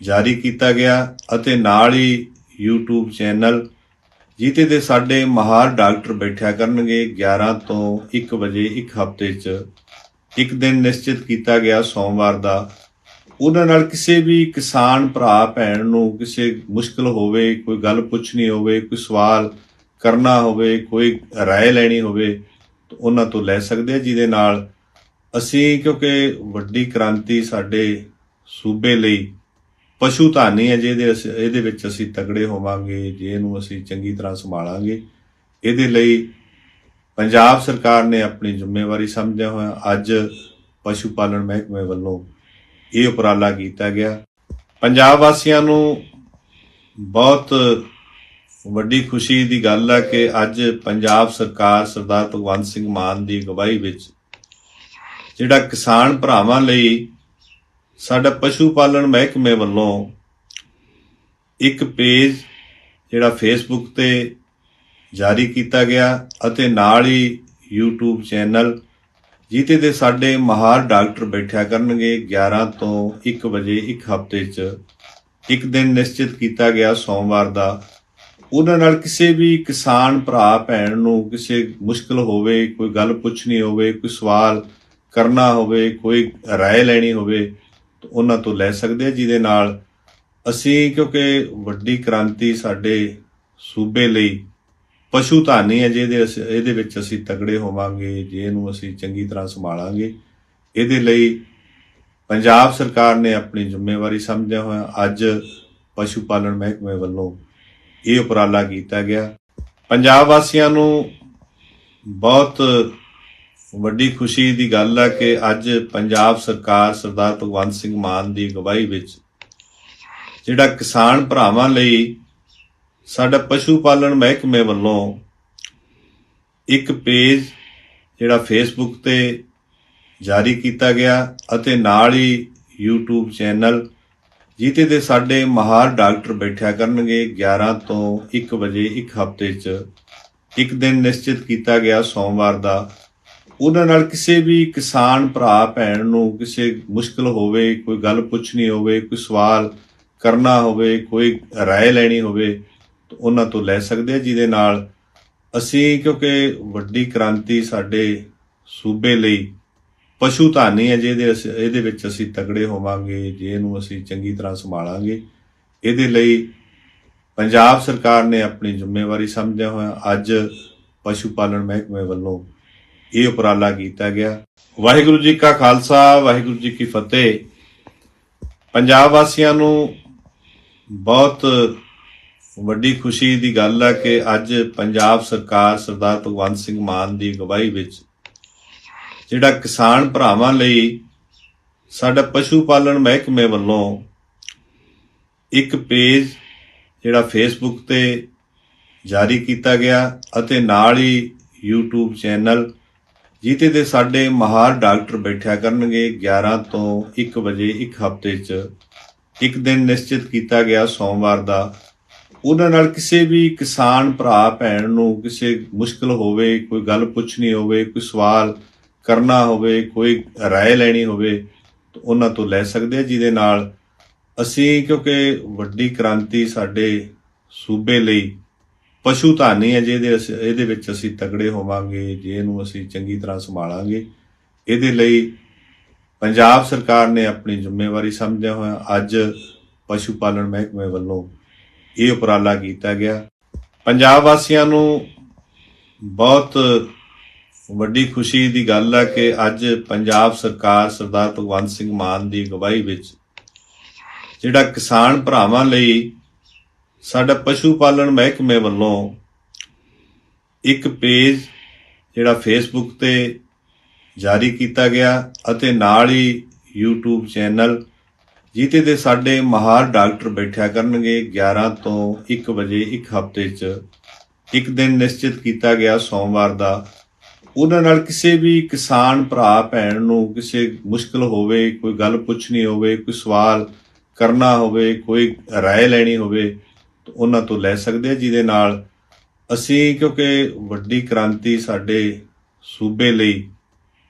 ਜਾਰੀ ਕੀਤਾ ਗਿਆ ਅਤੇ ਨਾਲ ਹੀ YouTube ਚੈਨਲ ਜਿੱਤੇ ਦੇ ਸਾਡੇ ਮਹਾਰ ਡਾਕਟਰ ਬੈਠਿਆ ਕਰਨਗੇ 11 ਤੋਂ 1 ਵਜੇ ਇੱਕ ਹਫ਼ਤੇ 'ਚ ਇੱਕ ਦਿਨ ਨਿਸ਼ਚਿਤ ਕੀਤਾ ਗਿਆ ਸੋਮਵਾਰ ਦਾ ਉਹਨਾਂ ਨਾਲ ਕਿਸੇ ਵੀ ਕਿਸਾਨ ਭਰਾ ਭੈਣ ਨੂੰ ਕਿਸੇ ਮੁਸ਼ਕਲ ਹੋਵੇ ਕੋਈ ਗੱਲ ਪੁੱਛਣੀ ਹੋਵੇ ਕੋਈ ਸਵਾਲ ਕਰਨਾ ਹੋਵੇ ਕੋਈ رائے ਲੈਣੀ ਹੋਵੇ ਤਾਂ ਉਹਨਾਂ ਤੋਂ ਲੈ ਸਕਦੇ ਆ ਜਿਹਦੇ ਨਾਲ ਅਸੀਂ ਕਿਉਂਕਿ ਵੱਡੀ ਕ੍ਰਾਂਤੀ ਸਾਡੇ ਸੂਬੇ ਲਈ ਪਸ਼ੂ ਧਾਨੀ ਹੈ ਜਿਹਦੇ ਅਸੀਂ- ਇਹਦੇ ਵਿੱਚ ਅਸੀਂ ਤਗੜੇ ਹੋਵਾਂਗੇ, ਜੇ ਇਹਨੂੰ ਅਸੀਂ ਚੰਗੀ ਤਰ੍ਹਾਂ ਸੰਭਾਲਾਂਗੇ। ਇਹਦੇ ਲਈ ਪੰਜਾਬ ਸਰਕਾਰ ਨੇ ਆਪਣੀ ਜ਼ਿੰਮੇਵਾਰੀ ਸਮਝਿਆ ਹੋਇਆ। ਅੱਜ ਪਸ਼ੂ ਪਾਲਣ ਮਹਿਕਮੇ ਵੱਲੋਂ ਇਹ ਉਪਰਾਲਾ ਕੀਤਾ ਗਿਆ। ਪੰਜਾਬ ਵਾਸੀਆਂ ਨੂੰ ਬਹੁਤ ਵੱਡੀ ਖੁਸ਼ੀ ਦੀ ਗੱਲ ਹੈ ਕਿ ਅੱਜ ਪੰਜਾਬ ਸਰਕਾਰ ਸਰਦਾਰ ਭਗਵੰਤ ਸਿੰਘ ਮਾਨ ਦੀ ਅਗਵਾਈ ਵਿੱਚ ਜਿਹੜਾ ਕਿਸਾਨ ਭਰਾਵਾਂ ਲਈ ਸਾਡਾ ਪਸ਼ੂ ਪਾਲਣ ਮਹਿਕਮੇ ਵੱਲੋਂ ਇੱਕ ਪੇਜ ਜਿਹੜਾ ਫੇਸਬੁੱਕ ਤੇ ਜਾਰੀ ਕੀਤਾ ਗਿਆ ਅਤੇ ਨਾਲ ਹੀ YouTube ਚੈਨਲ ਜਿੱਤੇ ਦੇ ਸਾਡੇ ਮਹਾਰ ਡਾਕਟਰ ਬੈਠਿਆ ਕਰਨਗੇ 11 ਤੋਂ 1 ਵਜੇ ਇੱਕ ਹਫ਼ਤੇ 'ਚ ਇੱਕ ਦਿਨ ਨਿਸ਼ਚਿਤ ਕੀਤਾ ਗਿਆ ਸੋਮਵਾਰ ਦਾ ਉਹਨਾਂ ਨਾਲ ਕਿਸੇ ਵੀ ਕਿਸਾਨ ਭਰਾ ਭੈਣ ਨੂੰ ਕਿਸੇ ਮੁਸ਼ਕਲ ਹੋਵੇ ਕੋਈ ਗੱਲ ਪੁੱਛਣੀ ਹੋਵੇ ਕੋਈ ਸਵਾਲ ਕਰਨਾ ਹੋਵੇ ਕੋਈ رائے ਲੈਣੀ ਹੋਵੇ ਤਾਂ ਉਹਨਾਂ ਤੋਂ ਲੈ ਸਕਦੇ ਆ ਜਿਹਦੇ ਨਾਲ ਅਸੀਂ, ਕਿਉਂਕਿ ਵੱਡੀ ਕ੍ਰਾਂਤੀ ਸਾਡੇ ਸੂਬੇ ਲਈ ਪਸ਼ੂ ਧਾਨੀ ਹੈ, ਜਿਹਦੇ ਅਸੀਂ- ਇਹਦੇ ਵਿੱਚ ਅਸੀਂ ਤਗੜੇ ਹੋਵਾਂਗੇ, ਜੇ ਇਹਨੂੰ ਅਸੀਂ ਚੰਗੀ ਤਰ੍ਹਾਂ ਸੰਭਾਲਾਂਗੇ। ਇਹਦੇ ਲਈ ਪੰਜਾਬ ਸਰਕਾਰ ਨੇ ਆਪਣੀ ਜ਼ਿੰਮੇਵਾਰੀ ਸਮਝਿਆ ਹੋਇਆ। ਅੱਜ ਪਸ਼ੂ ਪਾਲਣ ਮਹਿਕਮੇ ਵੱਲੋਂ ਇਹ ਉਪਰਾਲਾ ਕੀਤਾ ਗਿਆ। ਪੰਜਾਬ ਵਾਸੀਆਂ ਨੂੰ ਬਹੁਤ ਵੱਡੀ ਖੁਸ਼ੀ ਦੀ ਗੱਲ ਹੈ ਕਿ ਅੱਜ ਪੰਜਾਬ ਸਰਕਾਰ ਸਰਦਾਰ ਭਗਵੰਤ ਸਿੰਘ ਮਾਨ ਦੀ ਅਗਵਾਈ ਵਿੱਚ ਜਿਹੜਾ ਕਿਸਾਨ ਭਰਾਵਾਂ ਲਈ ਸਾਡਾ ਪਸ਼ੂ ਪਾਲਣ ਮਹਿਕਮੇ ਵੱਲੋਂ ਇੱਕ ਪੇਜ ਜਿਹੜਾ ਫੇਸਬੁੱਕ ਤੇ ਜਾਰੀ ਕੀਤਾ ਗਿਆ ਅਤੇ ਨਾਲ ਹੀ YouTube ਚੈਨਲ ਜਿੱਤੇ ਦੇ ਸਾਡੇ ਮਹਾਰ ਡਾਕਟਰ ਬੈਠਿਆ ਕਰਨਗੇ 11 ਤੋਂ 1 ਵਜੇ ਇੱਕ ਹਫ਼ਤੇ 'ਚ ਇੱਕ ਦਿਨ ਨਿਸ਼ਚਿਤ ਕੀਤਾ ਗਿਆ ਸੋਮਵਾਰ ਦਾ। ਉਹਨਾਂ ਨਾਲ ਕਿਸੇ ਵੀ ਕਿਸਾਨ ਭਰਾ ਭੈਣ ਨੂੰ ਕਿਸੇ ਮੁਸ਼ਕਲ ਹੋਵੇ ਕੋਈ ਗੱਲ ਪੁੱਛਣੀ ਹੋਵੇ ਕੋਈ ਸਵਾਲ ਕਰਨਾ ਹੋਵੇ ਕੋਈ رائے ਲੈਣੀ ਹੋਵੇ ਤਾਂ ਉਹਨਾਂ ਤੋਂ ਲੈ ਸਕਦੇ ਆ ਜਿਹਦੇ ਨਾਲ ਅਸੀਂ ਕਿਉਂਕਿ ਵੱਡੀ ਕ੍ਰਾਂਤੀ ਸਾਡੇ ਸੂਬੇ ਲਈ ਪਸ਼ੂ ਧਾਨੀ ਹੈ ਜਿਹਦੇ ਅਸੀਂ- ਇਹਦੇ ਵਿੱਚ ਅਸੀਂ ਤਗੜੇ ਹੋਵਾਂਗੇ ਜੇ ਇਹਨੂੰ ਅਸੀਂ ਚੰਗੀ ਤਰ੍ਹਾਂ ਸੰਭਾਲਾਂਗੇ ਇਹਦੇ ਲਈ ਪੰਜਾਬ ਸਰਕਾਰ ਨੇ ਆਪਣੀ ਜ਼ਿੰਮੇਵਾਰੀ ਸਮਝਿਆ ਹੋਇਆ ਅੱਜ ਪਸ਼ੂ ਪਾਲਣ ਮਹਿਕਮੇ ਵੱਲੋਂ ਇਹ ਉਪਰਾਲਾ ਕੀਤਾ ਗਿਆ। ਵਾਹਿਗੁਰੂ ਜੀ ਕਾ ਖਾਲਸਾ, ਵਾਹਿਗੁਰੂ ਜੀ ਕੀ ਫਤਿਹ। ਪੰਜਾਬ ਵਾਸੀਆਂ ਨੂੰ ਬਹੁਤ ਵੱਡੀ ਖੁਸ਼ੀ ਦੀ ਗੱਲ ਹੈ ਕਿ ਅੱਜ ਪੰਜਾਬ ਸਰਕਾਰ ਸਰਦਾਰ ਭਗਵੰਤ ਸਿੰਘ ਮਾਨ ਦੀ ਅਗਵਾਈ ਵਿੱਚ ਜਿਹੜਾ ਕਿਸਾਨ ਭਰਾਵਾਂ ਲਈ ਸਾਡਾ ਪਸ਼ੂ ਪਾਲਣ ਮਹਿਕਮੇ ਵੱਲੋਂ ਇੱਕ ਪੇਜ ਜਿਹੜਾ ਫੇਸਬੁੱਕ ਤੇ ਜਾਰੀ ਕੀਤਾ ਗਿਆ ਅਤੇ ਨਾਲ ਹੀ YouTube ਚੈਨਲ ਜਿੱਤੇ ਦੇ ਸਾਡੇ ਮਹਾਰ ਡਾਕਟਰ ਬੈਠਿਆ ਕਰਨਗੇ 11 ਤੋਂ 1 ਵਜੇ ਇੱਕ ਹਫ਼ਤੇ 'ਚ ਇੱਕ ਦਿਨ ਨਿਸ਼ਚਿਤ ਕੀਤਾ ਗਿਆ ਸੋਮਵਾਰ ਦਾ ਉਹਨਾਂ ਨਾਲ ਕਿਸੇ ਵੀ ਕਿਸਾਨ ਭਰਾ ਭੈਣ ਨੂੰ ਕਿਸੇ ਮੁਸ਼ਕਲ ਹੋਵੇ ਕੋਈ ਗੱਲ ਪੁੱਛਣੀ ਹੋਵੇ ਕੋਈ ਸਵਾਲ ਕਰਨਾ ਹੋਵੇ ਕੋਈ رائے ਲੈਣੀ ਹੋਵੇ ਤਾਂ ਉਹਨਾਂ ਤੋਂ ਲੈ ਸਕਦੇ ਆ ਜਿਹਦੇ ਨਾਲ ਅਸੀਂ ਕਿਉਂਕਿ ਵੱਡੀ ਕ੍ਰਾਂਤੀ ਸਾਡੇ ਸੂਬੇ ਲਈ ਪਸ਼ੂ ਧਾਨੀ ਹੈ ਜਿਹਦੇ ਅਸੀਂ- ਇਹਦੇ ਵਿੱਚ ਅਸੀਂ ਤਗੜੇ ਹੋਵਾਂਗੇ, ਜੇ ਇਹਨੂੰ ਅਸੀਂ ਚੰਗੀ ਤਰ੍ਹਾਂ ਸੰਭਾਲਾਂਗੇ। ਇਹਦੇ ਲਈ ਪੰਜਾਬ ਸਰਕਾਰ ਨੇ ਆਪਣੀ ਜ਼ਿੰਮੇਵਾਰੀ ਸਮਝਿਆ ਹੋਇਆ ਅੱਜ ਪਸ਼ੂ ਪਾਲਣ ਮਹਿਕਮੇ ਵੱਲੋਂ ਇਹ ਉਪਰਾਲਾ ਕੀਤਾ ਗਿਆ। ਪੰਜਾਬ ਵਾਸੀਆਂ ਨੂੰ ਬਹੁਤ ਵੱਡੀ ਖੁਸ਼ੀ ਦੀ ਗੱਲ ਹੈ ਕਿ ਅੱਜ ਪੰਜਾਬ ਸਰਕਾਰ ਸਰਦਾਰ ਭਗਵੰਤ ਸਿੰਘ ਮਾਨ ਦੀ ਅਗਵਾਈ ਵਿੱਚ ਜਿਹੜਾ ਕਿਸਾਨ ਭਰਾਵਾਂ ਲਈ ਸਾਡਾ ਪਸ਼ੂ ਪਾਲਣ ਮਹਿਕਮੇ ਵੱਲੋਂ ਇੱਕ ਪੇਜ ਜਿਹੜਾ ਫੇਸਬੁੱਕ ਤੇ ਜਾਰੀ ਕੀਤਾ ਗਿਆ ਅਤੇ ਨਾਲ ਹੀ YouTube ਚੈਨਲ ਜਿੱਤੇ ਦੇ ਸਾਡੇ ਮਹਾਰ ਡਾਕਟਰ ਬੈਠਿਆ ਕਰਨਗੇ 11 ਤੋਂ 1 ਵਜੇ ਇੱਕ ਹਫ਼ਤੇ 'ਚ ਇੱਕ ਦਿਨ ਨਿਸ਼ਚਿਤ ਕੀਤਾ ਗਿਆ ਸੋਮਵਾਰ ਦਾ ਉਹਨਾਂ ਨਾਲ ਕਿਸੇ ਵੀ ਕਿਸਾਨ ਭਰਾ ਭੈਣ ਨੂੰ ਕਿਸੇ ਮੁਸ਼ਕਲ ਹੋਵੇ ਕੋਈ ਗੱਲ ਪੁੱਛਣੀ ਹੋਵੇ ਕੋਈ ਸਵਾਲ ਕਰਨਾ ਹੋਵੇ ਕੋਈ رائے ਲੈਣੀ ਹੋਵੇ ਤਾਂ ਉਹਨਾਂ ਤੋਂ ਲੈ ਸਕਦੇ ਆ ਜਿਹਦੇ ਨਾਲ ਅਸੀਂ ਕਿਉਂਕਿ ਵੱਡੀ ਕ੍ਰਾਂਤੀ ਸਾਡੇ ਸੂਬੇ ਲਈ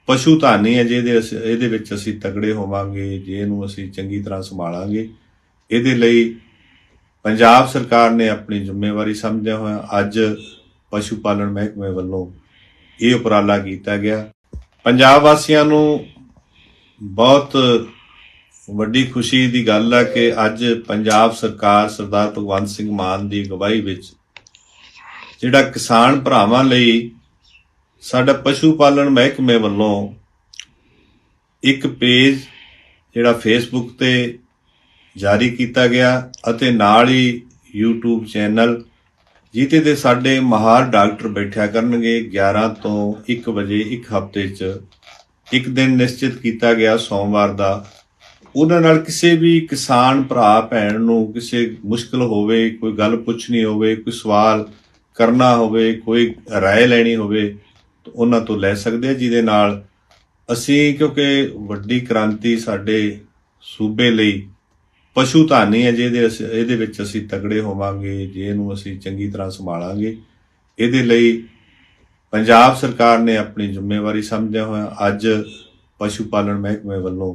ਪਸ਼ੂ ਧਾਨੀ ਹੈ, ਜਿਹਦੇ ਅਸੀਂ- ਇਹਦੇ ਵਿੱਚ ਅਸੀਂ ਤਗੜੇ ਹੋਵਾਂਗੇ ਜੇ ਇਹਨੂੰ ਅਸੀਂ ਚੰਗੀ ਤਰ੍ਹਾਂ ਸੰਭਾਲਾਂਗੇ। ਇਹਦੇ ਲਈ ਪੰਜਾਬ ਸਰਕਾਰ ਨੇ ਆਪਣੀ ਜ਼ਿੰਮੇਵਾਰੀ ਸਮਝਿਆ ਹੋਇਆ। ਅੱਜ ਪਸ਼ੂ ਪਾਲਣ ਮਹਿਕਮੇ ਵੱਲੋਂ ਇਹ ਉਪਰਾਲਾ ਕੀਤਾ ਗਿਆ। ਪੰਜਾਬ ਵਾਸੀਆਂ ਨੂੰ ਬਹੁਤ ਵੱਡੀ ਖੁਸ਼ੀ ਦੀ ਗੱਲ ਆ ਕਿ ਅੱਜ ਪੰਜਾਬ ਸਰਕਾਰ ਸਰਦਾਰ ਭਗਵੰਤ ਸਿੰਘ ਮਾਨ ਦੀ ਅਗਵਾਈ ਵਿੱਚ ਜਿਹੜਾ ਕਿਸਾਨ ਭਰਾਵਾਂ ਲਈ ਸਾਡਾ ਪਸ਼ੂ ਪਾਲਣ ਮਹਿਕਮੇ ਵੱਲੋਂ ਇੱਕ ਪੇਜ ਜਿਹੜਾ ਫੇਸਬੁੱਕ ਤੇ ਜਾਰੀ ਕੀਤਾ ਗਿਆ ਅਤੇ ਨਾਲ ਹੀ YouTube ਚੈਨਲ ਜਿੱਤੇ ਦੇ ਸਾਡੇ ਮਾਹਰ ਡਾਕਟਰ ਬੈਠਿਆ ਕਰਨਗੇ 11 ਤੋਂ 1 ਵਜੇ ਇੱਕ ਹਫ਼ਤੇ 'ਚ ਇੱਕ ਦਿਨ ਨਿਸ਼ਚਿਤ ਕੀਤਾ ਗਿਆ ਸੋਮਵਾਰ ਦਾ। ਉਹਨਾਂ ਨਾਲ ਕਿਸੇ ਵੀ ਕਿਸਾਨ ਭਰਾ ਭੈਣ ਨੂੰ ਕਿਸੇ ਮੁਸ਼ਕਲ ਹੋਵੇ ਕੋਈ ਗੱਲ ਪੁੱਛਣੀ ਹੋਵੇ ਕੋਈ ਸਵਾਲ ਕਰਨਾ ਹੋਵੇ ਕੋਈ رائے ਲੈਣੀ ਹੋਵੇ ਤਾਂ ਉਹਨਾਂ ਤੋਂ ਲੈ ਸਕਦੇ ਆ ਜਿਹਦੇ ਨਾਲ ਅਸੀਂ ਕਿਉਂਕਿ ਵੱਡੀ ਕ੍ਰਾਂਤੀ ਸਾਡੇ ਸੂਬੇ ਲਈ ਪਸ਼ੂ ਧਾਨੀ ਹੈ ਜਿਹਦੇ ਅਸੀਂ- ਇਹਦੇ ਵਿੱਚ ਅਸੀਂ ਤਗੜੇ ਹੋਵਾਂਗੇ ਜੇ ਇਹਨੂੰ ਅਸੀਂ ਚੰਗੀ ਤਰ੍ਹਾਂ ਸੰਭਾਲਾਂਗੇ ਇਹਦੇ ਲਈ ਪੰਜਾਬ ਸਰਕਾਰ ਨੇ ਆਪਣੀ ਜ਼ਿੰਮੇਵਾਰੀ ਸਮਝਦਿਆਂ ਹੋਇਆ ਅੱਜ ਪਸ਼ੂ ਪਾਲਣ ਮਹਿਕਮੇ ਵੱਲੋਂ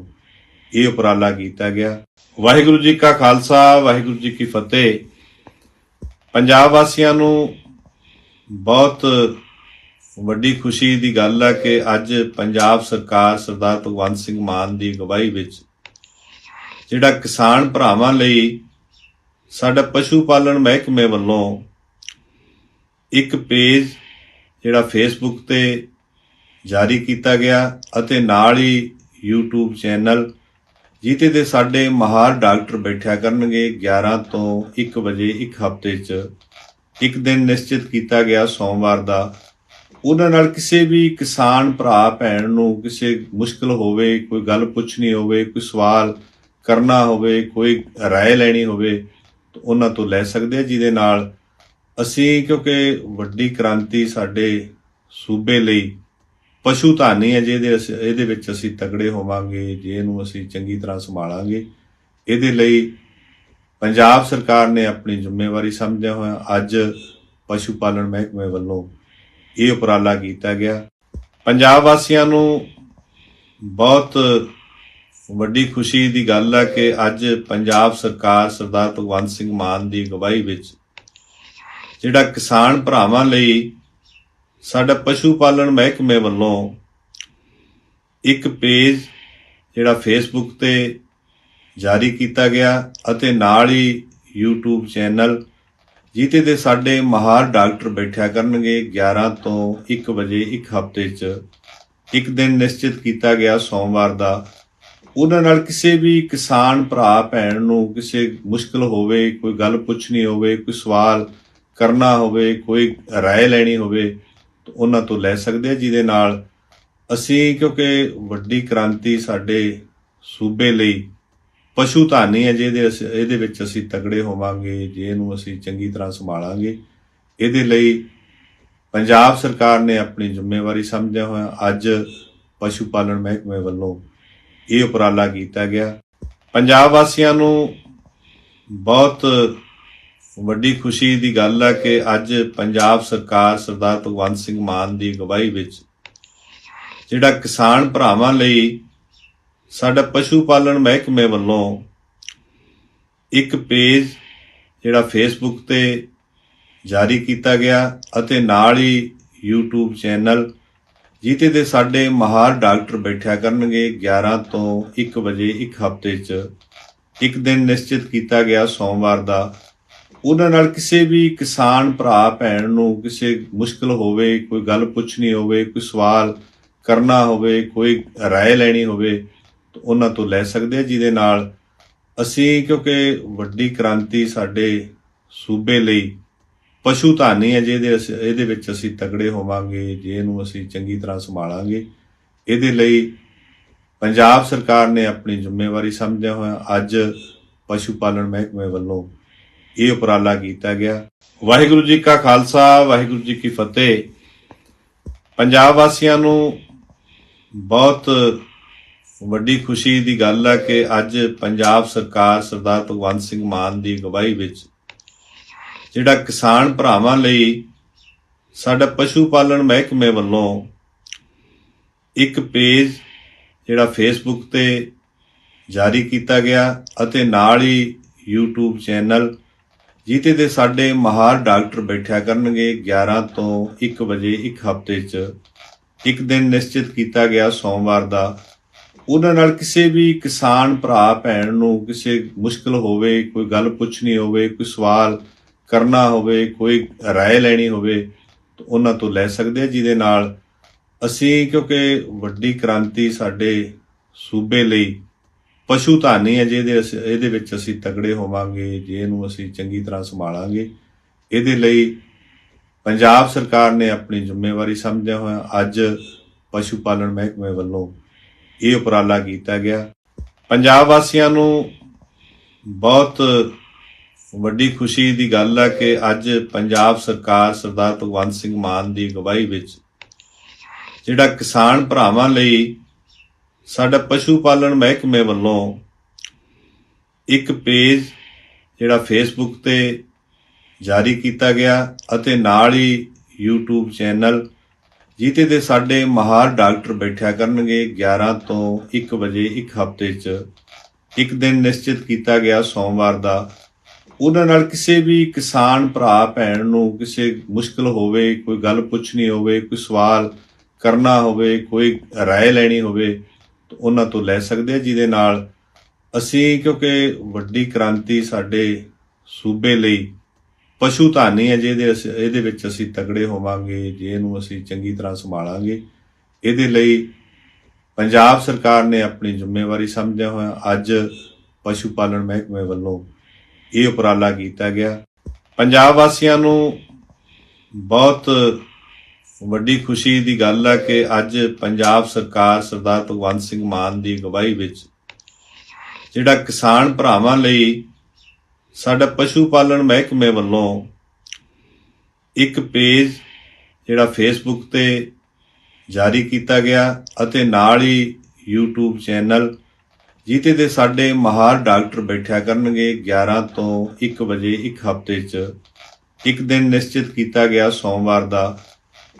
ਇਹ ਉਪਰਾਲਾ ਕੀਤਾ ਗਿਆ। ਵਾਹਿਗੁਰੂ ਜੀ ਕਾ ਖਾਲਸਾ, ਵਾਹਿਗੁਰੂ ਜੀ ਕੀ ਫਤਿਹ। ਪੰਜਾਬ ਵਾਸੀਆਂ ਨੂੰ ਬਹੁਤ ਵੱਡੀ ਖੁਸ਼ੀ ਦੀ ਗੱਲ ਹੈ ਕਿ ਅੱਜ ਪੰਜਾਬ ਸਰਕਾਰ ਸਰਦਾਰ ਭਗਵੰਤ ਸਿੰਘ ਮਾਨ ਦੀ ਅਗਵਾਈ ਵਿੱਚ ਜਿਹੜਾ ਕਿਸਾਨ ਭਰਾਵਾਂ ਲਈ ਸਾਡਾ ਪਸ਼ੂ ਪਾਲਣ ਮਹਿਕਮੇ ਵੱਲੋਂ ਇੱਕ ਪੇਜ ਜਿਹੜਾ ਫੇਸਬੁੱਕ ਤੇ ਜਾਰੀ ਕੀਤਾ ਗਿਆ ਅਤੇ ਨਾਲ ਹੀ YouTube ਚੈਨਲ ਜਿੱਤੇ ਦੇ ਸਾਡੇ ਮਾਹਰ ਡਾਕਟਰ ਬੈਠਿਆ ਕਰਨਗੇ 11 ਤੋਂ 1 ਵਜੇ ਇੱਕ ਹਫ਼ਤੇ 'ਚ ਇੱਕ ਦਿਨ ਨਿਸ਼ਚਿਤ ਕੀਤਾ ਗਿਆ ਸੋਮਵਾਰ ਦਾ ਉਹਨਾਂ ਨਾਲ ਕਿਸੇ ਵੀ ਕਿਸਾਨ ਭਰਾ ਭੈਣ ਨੂੰ ਕਿਸੇ ਮੁਸ਼ਕਲ ਹੋਵੇ ਕੋਈ ਗੱਲ ਪੁੱਛਣੀ ਹੋਵੇ ਕੋਈ ਸਵਾਲ ਕਰਨਾ ਹੋਵੇ ਕੋਈ رائے ਲੈਣੀ ਹੋਵੇ ਤਾਂ ਉਹਨਾਂ ਤੋਂ ਲੈ ਸਕਦੇ ਆ ਜਿਹਦੇ ਨਾਲ ਅਸੀਂ ਕਿਉਂਕਿ ਵੱਡੀ ਕ੍ਰਾਂਤੀ ਸਾਡੇ ਸੂਬੇ ਲਈ ਪਸ਼ੂ ਧਾਨੀ ਹੈ ਜਿਹਦੇ ਅਸੀਂ- ਇਹਦੇ ਵਿੱਚ ਅਸੀਂ ਤਗੜੇ ਹੋਵਾਂਗੇ ਜੇ ਇਹਨੂੰ ਅਸੀਂ ਚੰਗੀ ਤਰ੍ਹਾਂ ਸੰਭਾਲਾਂਗੇ। ਇਹਦੇ ਲਈ ਪੰਜਾਬ ਸਰਕਾਰ ਨੇ ਆਪਣੀ ਜ਼ਿੰਮੇਵਾਰੀ ਸਮਝਿਆ ਹੋਇਆ। ਅੱਜ ਪਸ਼ੂ ਪਾਲਣ ਮਹਿਕਮੇ ਵੱਲੋਂ ਇਹ ਉਪਰਾਲਾ ਕੀਤਾ ਗਿਆ। ਪੰਜਾਬ ਵਾਸੀਆਂ ਨੂੰ ਬਹੁਤ ਵੱਡੀ ਖੁਸ਼ੀ ਦੀ ਗੱਲ ਹੈ ਕਿ ਅੱਜ ਪੰਜਾਬ ਸਰਕਾਰ ਸਰਦਾਰ ਭਗਵੰਤ ਸਿੰਘ ਮਾਨ ਦੀ ਅਗਵਾਈ ਵਿੱਚ ਜਿਹੜਾ ਕਿਸਾਨ ਭਰਾਵਾਂ ਲਈ ਸਾਡਾ ਪਸ਼ੂ ਪਾਲਣ ਮਹਿਕਮੇ ਵੱਲੋਂ ਇੱਕ ਪੇਜ ਜਿਹੜਾ ਫੇਸਬੁੱਕ ਤੇ ਜਾਰੀ ਕੀਤਾ ਗਿਆ ਅਤੇ ਨਾਲ ਹੀ YouTube ਚੈਨਲ ਜਿੱਤੇ ਦੇ ਸਾਡੇ ਮਾਹਰ ਡਾਕਟਰ ਬੈਠਿਆ ਕਰਨਗੇ 11 ਤੋਂ 1 ਵਜੇ ਇੱਕ ਹਫ਼ਤੇ 'ਚ ਇੱਕ ਦਿਨ ਨਿਸ਼ਚਿਤ ਕੀਤਾ ਗਿਆ ਸੋਮਵਾਰ ਦਾ ਉਹਨਾਂ ਨਾਲ ਕਿਸੇ ਵੀ ਕਿਸਾਨ ਭਰਾ ਭੈਣ ਨੂੰ ਕਿਸੇ ਮੁਸ਼ਕਲ ਹੋਵੇ ਕੋਈ ਗੱਲ ਪੁੱਛਣੀ ਹੋਵੇ ਕੋਈ ਸਵਾਲ ਕਰਨਾ ਹੋਵੇ ਕੋਈ رائے ਲੈਣੀ ਹੋਵੇ ਤਾਂ ਉਹਨਾਂ ਤੋਂ ਲੈ ਸਕਦੇ ਆ ਜਿਹਦੇ ਨਾਲ ਅਸੀਂ ਕਿਉਂਕਿ ਵੱਡੀ ਕ੍ਰਾਂਤੀ ਸਾਡੇ ਸੂਬੇ ਲਈ ਪਸ਼ੂ ਧਾਨੀ ਹੈ, ਜਿਹਦੇ ਅਸੀਂ- ਇਹਦੇ ਵਿੱਚ ਅਸੀਂ ਤਗੜੇ ਹੋਵਾਂਗੇ ਜੇ ਇਹਨੂੰ ਅਸੀਂ ਚੰਗੀ ਤਰ੍ਹਾਂ ਸੰਭਾਲਾਂਗੇ। ਇਹਦੇ ਲਈ ਪੰਜਾਬ ਸਰਕਾਰ ਨੇ ਆਪਣੀ ਜ਼ਿੰਮੇਵਾਰੀ ਸਮਝਿਆ ਹੋਇਆ। ਅੱਜ ਪਸ਼ੂ ਪਾਲਣ ਮਹਿਕਮੇ ਵੱਲੋਂ ਇਹ ਉਪਰਾਲਾ ਕੀਤਾ ਗਿਆ। ਪੰਜਾਬ ਵਾਸੀਆਂ ਨੂੰ ਬਹੁਤ ਵੱਡੀ ਖੁਸ਼ੀ ਦੀ ਗੱਲ ਆ ਕਿ ਅੱਜ ਪੰਜਾਬ ਸਰਕਾਰ ਸਰਦਾਰ ਭਗਵੰਤ ਸਿੰਘ ਮਾਨ ਦੀ ਅਗਵਾਈ ਵਿੱਚ ਜਿਹੜਾ ਕਿਸਾਨ ਭਰਾਵਾਂ ਲਈ ਸਾਡਾ ਪਸ਼ੂ ਪਾਲਣ ਮਹਿਕਮੇ ਵੱਲੋਂ ਇੱਕ ਪੇਜ ਜਿਹੜਾ ਫੇਸਬੁੱਕ ਤੇ ਜਾਰੀ ਕੀਤਾ ਗਿਆ ਅਤੇ ਨਾਲ ਹੀ YouTube ਚੈਨਲ ਜਿੱਤੇ ਦੇ ਸਾਡੇ ਮਾਹਰ ਡਾਕਟਰ ਬੈਠਿਆ ਕਰਨਗੇ 11 ਤੋਂ 1 ਵਜੇ ਇੱਕ ਹਫ਼ਤੇ 'ਚ ਇੱਕ ਦਿਨ ਨਿਸ਼ਚਿਤ ਕੀਤਾ ਗਿਆ ਸੋਮਵਾਰ ਦਾ। ਉਹਨਾਂ ਨਾਲ ਕਿਸੇ ਵੀ ਕਿਸਾਨ ਭਰਾ ਭੈਣ ਨੂੰ ਕਿਸੇ ਮੁਸ਼ਕਲ ਹੋਵੇ ਕੋਈ ਗੱਲ ਪੁੱਛਣੀ ਹੋਵੇ ਕੋਈ ਸਵਾਲ ਕਰਨਾ ਹੋਵੇ ਕੋਈ رائے ਲੈਣੀ ਹੋਵੇ ਤਾਂ ਉਹਨਾਂ ਤੋਂ ਲੈ ਸਕਦੇ ਆ ਜਿਹਦੇ ਨਾਲ ਅਸੀਂ ਕਿਉਂਕਿ ਵੱਡੀ ਕ੍ਰਾਂਤੀ ਸਾਡੇ ਸੂਬੇ ਲਈ ਪਸ਼ੂ ਧਾਨੀ ਹੈ ਜਿਹਦੇ ਅਸੀਂ- ਇਹਦੇ ਵਿੱਚ ਅਸੀਂ ਤਗੜੇ ਹੋਵਾਂਗੇ ਜੇ ਇਹਨੂੰ ਅਸੀਂ ਚੰਗੀ ਤਰ੍ਹਾਂ ਸੰਭਾਲਾਂਗੇ ਇਹਦੇ ਲਈ ਪੰਜਾਬ ਸਰਕਾਰ ਨੇ ਆਪਣੀ ਜ਼ਿੰਮੇਵਾਰੀ ਸਮਝਦਿਆਂ ਹੋਇਆ ਅੱਜ ਪਸ਼ੂ ਪਾਲਣ ਮਹਿਕਮੇ ਵੱਲੋਂ ਇਹ ਉਪਰਾਲਾ ਕੀਤਾ ਗਿਆ। ਵਾਹਿਗੁਰੂ ਜੀ ਕਾ ਖਾਲਸਾ, ਵਾਹਿਗੁਰੂ ਜੀ ਕੀ ਫਤਿਹ। ਪੰਜਾਬ ਵਾਸੀਆਂ ਨੂੰ ਬਹੁਤ ਵੱਡੀ ਖੁਸ਼ੀ ਦੀ ਗੱਲ ਹੈ ਕਿ ਅੱਜ ਪੰਜਾਬ ਸਰਕਾਰ ਸਰਦਾਰ ਭਗਵੰਤ ਸਿੰਘ ਮਾਨ ਦੀ ਅਗਵਾਈ ਵਿੱਚ ਜਿਹੜਾ ਕਿਸਾਨ ਭਰਾਵਾਂ ਲਈ ਸਾਡਾ ਪਸ਼ੂ ਪਾਲਣ ਮਹਿਕਮੇ ਵੱਲੋਂ ਇੱਕ ਪੇਜ ਜਿਹੜਾ ਫੇਸਬੁੱਕ ਤੇ ਜਾਰੀ ਕੀਤਾ ਗਿਆ ਅਤੇ ਨਾਲ ਹੀ YouTube ਚੈਨਲ ਜਿੱਤੇ ਦੇ ਸਾਡੇ ਮਹਾਰ ਡਾਕਟਰ ਬੈਠਿਆ ਕਰਨਗੇ 11 ਤੋਂ 1 ਵਜੇ ਇੱਕ ਹਫ਼ਤੇ 'ਚ ਇੱਕ ਦਿਨ ਨਿਸ਼ਚਿਤ ਕੀਤਾ ਗਿਆ ਸੋਮਵਾਰ ਦਾ ਉਹਨਾਂ ਨਾਲ ਕਿਸੇ ਵੀ ਕਿਸਾਨ ਭਰਾ ਭੈਣ ਨੂੰ ਕਿਸੇ ਮੁਸ਼ਕਲ ਹੋਵੇ ਕੋਈ ਗੱਲ ਪੁੱਛਣੀ ਹੋਵੇ ਕੋਈ ਸਵਾਲ ਕਰਨਾ ਹੋਵੇ ਕੋਈ رائے ਲੈਣੀ ਹੋਵੇ ਤਾਂ ਉਹਨਾਂ ਤੋਂ ਲੈ ਸਕਦੇ ਆ ਜਿਹਦੇ ਨਾਲ ਅਸੀਂ ਕਿਉਂਕਿ ਵੱਡੀ ਕ੍ਰਾਂਤੀ ਸਾਡੇ ਸੂਬੇ ਲਈ ਪਸ਼ੂ ਧਾਨੀ ਹੈ ਜਿਹਦੇ ਅਸੀਂ- ਇਹਦੇ ਵਿੱਚ ਅਸੀਂ ਤਗੜੇ ਹੋਵਾਂਗੇ, ਜੇ ਇਹਨੂੰ ਅਸੀਂ ਚੰਗੀ ਤਰ੍ਹਾਂ ਸੰਭਾਲਾਂਗੇ। ਇਹਦੇ ਲਈ ਪੰਜਾਬ ਸਰਕਾਰ ਨੇ ਆਪਣੀ ਜ਼ਿੰਮੇਵਾਰੀ ਸਮਝਿਆ ਹੋਇਆ। ਅੱਜ ਪਸ਼ੂ ਪਾਲਣ ਮਹਿਕਮੇ ਵੱਲੋਂ ਇਹ ਉਪਰਾਲਾ ਕੀਤਾ ਗਿਆ। ਪੰਜਾਬ ਵਾਸੀਆਂ ਨੂੰ ਬਹੁਤ ਵੱਡੀ ਖੁਸ਼ੀ ਦੀ ਗੱਲ ਹੈ ਕਿ ਅੱਜ ਪੰਜਾਬ ਸਰਕਾਰ ਸਰਦਾਰ ਭਗਵੰਤ ਸਿੰਘ ਮਾਨ ਦੀ ਅਗਵਾਈ ਵਿੱਚ ਜਿਹੜਾ ਕਿਸਾਨ ਭਰਾਵਾਂ ਲਈ ਸਾਡਾ ਪਸ਼ੂ ਪਾਲਣ ਮਹਿਕਮੇ ਵੱਲੋਂ ਇੱਕ ਪੇਜ ਜਿਹੜਾ ਫੇਸਬੁੱਕ ਤੇ ਜਾਰੀ ਕੀਤਾ ਗਿਆ ਅਤੇ ਨਾਲ ਹੀ YouTube ਚੈਨਲ ਜਿੱਤੇ ਦੇ ਸਾਡੇ ਮਹਾਰ ਡਾਕਟਰ ਬੈਠਿਆ ਕਰਨਗੇ 11 ਤੋਂ 1 ਵਜੇ ਇੱਕ ਹਫ਼ਤੇ 'ਚ ਇੱਕ ਦਿਨ ਨਿਸ਼ਚਿਤ ਕੀਤਾ ਗਿਆ ਸੋਮਵਾਰ ਦਾ ਉਹਨਾਂ ਨਾਲ ਕਿਸੇ ਵੀ ਕਿਸਾਨ ਭਰਾ ਭੈਣ ਨੂੰ ਕਿਸੇ ਮੁਸ਼ਕਲ ਹੋਵੇ ਕੋਈ ਗੱਲ ਪੁੱਛਣੀ ਹੋਵੇ ਕੋਈ ਸਵਾਲ ਕਰਨਾ ਹੋਵੇ ਕੋਈ رائے ਲੈਣੀ ਹੋਵੇ ਤਾਂ ਉਹਨਾਂ ਤੋਂ ਲੈ ਸਕਦੇ ਆ ਜਿਹਦੇ ਨਾਲ ਅਸੀਂ ਕਿਉਂਕਿ ਵੱਡੀ ਕ੍ਰਾਂਤੀ ਸਾਡੇ ਸੂਬੇ ਲਈ ਪਸ਼ੂ ਧਾਨੀ ਹੈ, ਜਿਹਦੇ ਅਸੀਂ- ਇਹਦੇ ਵਿੱਚ ਅਸੀਂ ਤਗੜੇ ਹੋਵਾਂਗੇ, ਜੇ ਇਹਨੂੰ ਅਸੀਂ ਚੰਗੀ ਤਰ੍ਹਾਂ ਸੰਭਾਲਾਂਗੇ। ਇਹਦੇ ਲਈ ਪੰਜਾਬ ਸਰਕਾਰ ਨੇ ਆਪਣੀ ਜ਼ਿੰਮੇਵਾਰੀ ਸਮਝਿਆ ਹੋਇਆ। ਅੱਜ ਪਸ਼ੂ ਪਾਲਣ ਮਹਿਕਮੇ ਵੱਲੋਂ ਇਹ ਉਪਰਾਲਾ ਕੀਤਾ ਗਿਆ। ਪੰਜਾਬ ਵਾਸੀਆਂ ਨੂੰ ਬਹੁਤ ਵੱਡੀ ਖੁਸ਼ੀ ਦੀ ਗੱਲ ਆ ਕਿ ਅੱਜ ਪੰਜਾਬ ਸਰਕਾਰ ਸਰਦਾਰ ਭਗਵੰਤ ਸਿੰਘ ਮਾਨ ਦੀ ਅਗਵਾਈ ਵਿੱਚ ਜਿਹੜਾ ਕਿਸਾਨ ਭਰਾਵਾਂ ਲਈ ਸਾਡਾ ਪਸ਼ੂ ਪਾਲਣ ਮਹਿਕਮੇ ਵੱਲੋਂ ਇੱਕ ਪੇਜ ਜਿਹੜਾ ਫੇਸਬੁੱਕ ਤੇ ਜਾਰੀ ਕੀਤਾ ਗਿਆ ਅਤੇ ਨਾਲ ਹੀ YouTube ਚੈਨਲ ਜਿੱਤੇ ਦੇ ਸਾਡੇ ਮਹਾਰ ਡਾਕਟਰ ਬੈਠਿਆ ਕਰਨਗੇ 11 ਤੋਂ 1 ਵਜੇ ਇੱਕ ਹਫ਼ਤੇ 'ਚ ਇੱਕ ਦਿਨ ਨਿਸ਼ਚਿਤ ਕੀਤਾ ਗਿਆ ਸੋਮਵਾਰ ਦਾ।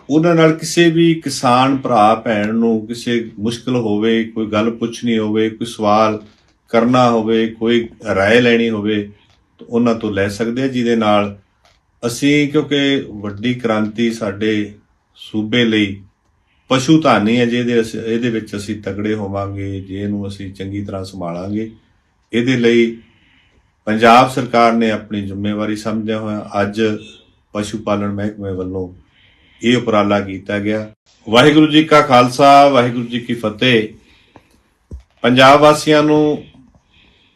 ਉਹਨਾਂ ਨਾਲ ਕਿਸੇ ਵੀ ਕਿਸਾਨ ਭਰਾ ਭੈਣ ਨੂੰ ਕਿਸੇ ਮੁਸ਼ਕਲ ਹੋਵੇ ਕੋਈ ਗੱਲ ਪੁੱਛਣੀ ਹੋਵੇ ਕੋਈ ਸਵਾਲ ਕਰਨਾ ਹੋਵੇ ਕੋਈ رائے ਲੈਣੀ ਹੋਵੇ ਤਾਂ ਉਹਨਾਂ ਤੋਂ ਲੈ ਸਕਦੇ ਆ ਜਿਹਦੇ ਨਾਲ ਅਸੀਂ ਕਿਉਂਕਿ ਵੱਡੀ ਕ੍ਰਾਂਤੀ ਸਾਡੇ ਸੂਬੇ ਲਈ ਪਸ਼ੂ ਧਾਨੀ ਹੈ ਜਿਹਦੇ ਅਸੀਂ- ਇਹਦੇ ਵਿੱਚ ਅਸੀਂ ਤਗੜੇ ਹੋਵਾਂਗੇ ਜੇ ਇਹਨੂੰ ਅਸੀਂ ਚੰਗੀ ਤਰ੍ਹਾਂ ਸੰਭਾਲਾਂਗੇ ਇਹਦੇ ਲਈ ਪੰਜਾਬ ਸਰਕਾਰ ਨੇ ਆਪਣੀ ਜ਼ਿੰਮੇਵਾਰੀ ਸਮਝਿਆ ਹੋਇਆ ਅੱਜ ਪਸ਼ੂ ਪਾਲਣ ਮਹਿਕਮੇ ਵੱਲੋਂ ਇਹ ਉਪਰਾਲਾ ਕੀਤਾ ਗਿਆ। ਵਾਹਿਗੁਰੂ ਜੀ ਕਾ ਖਾਲਸਾ, ਵਾਹਿਗੁਰੂ ਜੀ ਕੀ ਫਤਿਹ। ਪੰਜਾਬ ਵਾਸੀਆਂ ਨੂੰ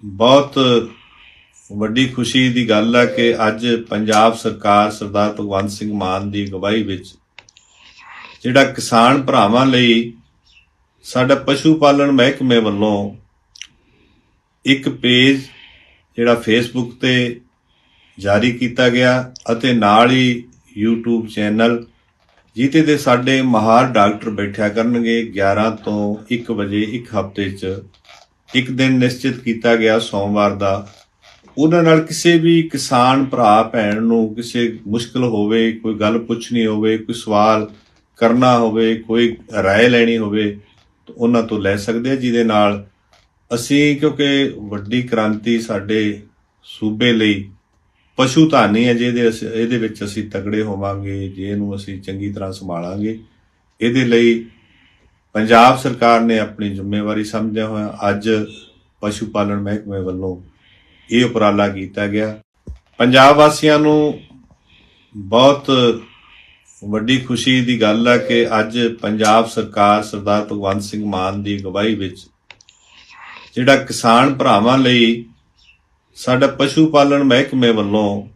ਬਹੁਤ ਵੱਡੀ ਖੁਸ਼ੀ ਦੀ ਗੱਲ ਆ ਕਿ ਅੱਜ ਪੰਜਾਬ ਸਰਕਾਰ ਸਰਦਾਰ ਭਗਵੰਤ ਸਿੰਘ ਮਾਨ ਦੀ ਅਗਵਾਈ ਵਿੱਚ ਜਿਹੜਾ ਕਿਸਾਨ ਭਰਾਵਾਂ ਲਈ ਸਾਡਾ ਪਸ਼ੂ ਪਾਲਣ ਮਹਿਕਮੇ ਵੱਲੋਂ ਇੱਕ ਪੇਜ ਜਿਹੜਾ ਫੇਸਬੁੱਕ ਤੇ ਜਾਰੀ ਕੀਤਾ ਗਿਆ ਅਤੇ ਨਾਲ ਹੀ YouTube ਚੈਨਲ ਜਿੱਤੇ ਦੇ ਸਾਡੇ ਮਹਾਰ ਡਾਕਟਰ ਬੈਠਿਆ ਕਰਨਗੇ 11 ਤੋਂ 1 ਵਜੇ ਇੱਕ ਹਫ਼ਤੇ 'ਚ ਇੱਕ ਦਿਨ ਨਿਸ਼ਚਿਤ ਕੀਤਾ ਗਿਆ ਸੋਮਵਾਰ ਦਾ ਉਹਨਾਂ ਨਾਲ ਕਿਸੇ ਵੀ ਕਿਸਾਨ ਭਰਾ ਭੈਣ ਨੂੰ ਕਿਸੇ ਮੁਸ਼ਕਲ ਹੋਵੇ ਕੋਈ ਗੱਲ ਪੁੱਛਣੀ ਹੋਵੇ ਕੋਈ ਸਵਾਲ ਕਰਨਾ ਹੋਵੇ ਕੋਈ رائے ਲੈਣੀ ਹੋਵੇ ਤਾਂ ਉਹਨਾਂ ਤੋਂ ਲੈ ਸਕਦੇ ਆ ਜਿਹਦੇ ਨਾਲ ਅਸੀਂ ਕਿਉਂਕਿ ਵੱਡੀ ਕ੍ਰਾਂਤੀ ਸਾਡੇ ਸੂਬੇ ਲਈ ਪਸ਼ੂ ਧਾਨੀ ਹੈ ਜਿਹਦੇ ਅਸੀਂ- ਇਹਦੇ ਵਿੱਚ ਅਸੀਂ ਤਗੜੇ ਹੋਵਾਂਗੇ ਜੇ ਇਹਨੂੰ ਅਸੀਂ ਚੰਗੀ ਤਰ੍ਹਾਂ ਸੰਭਾਲਾਂਗੇ। ਇਹਦੇ ਲਈ ਪੰਜਾਬ ਸਰਕਾਰ ਨੇ ਆਪਣੀ ਜ਼ਿੰਮੇਵਾਰੀ ਸਮਝਿਆ ਹੋਇਆ। ਅੱਜ ਪਸ਼ੂ ਪਾਲਣ ਮਹਿਕਮੇ ਵੱਲੋਂ ਇਹ ਉਪਰਾਲਾ ਕੀਤਾ ਗਿਆ। ਪੰਜਾਬ ਵਾਸੀਆਂ ਨੂੰ ਬਹੁਤ ਵੱਡੀ ਖੁਸ਼ੀ ਦੀ ਗੱਲ ਹੈ ਕਿ ਅੱਜ ਪੰਜਾਬ ਸਰਕਾਰ ਸਰਦਾਰ ਭਗਵੰਤ ਸਿੰਘ ਮਾਨ ਦੀ ਅਗਵਾਈ ਵਿੱਚ ਜਿਹੜਾ ਕਿਸਾਨ ਭਰਾਵਾਂ ਲਈ ਸਾਡਾ ਪਸ਼ੂ ਪਾਲਣ ਮਹਿਕਮੇ ਵੱਲੋਂ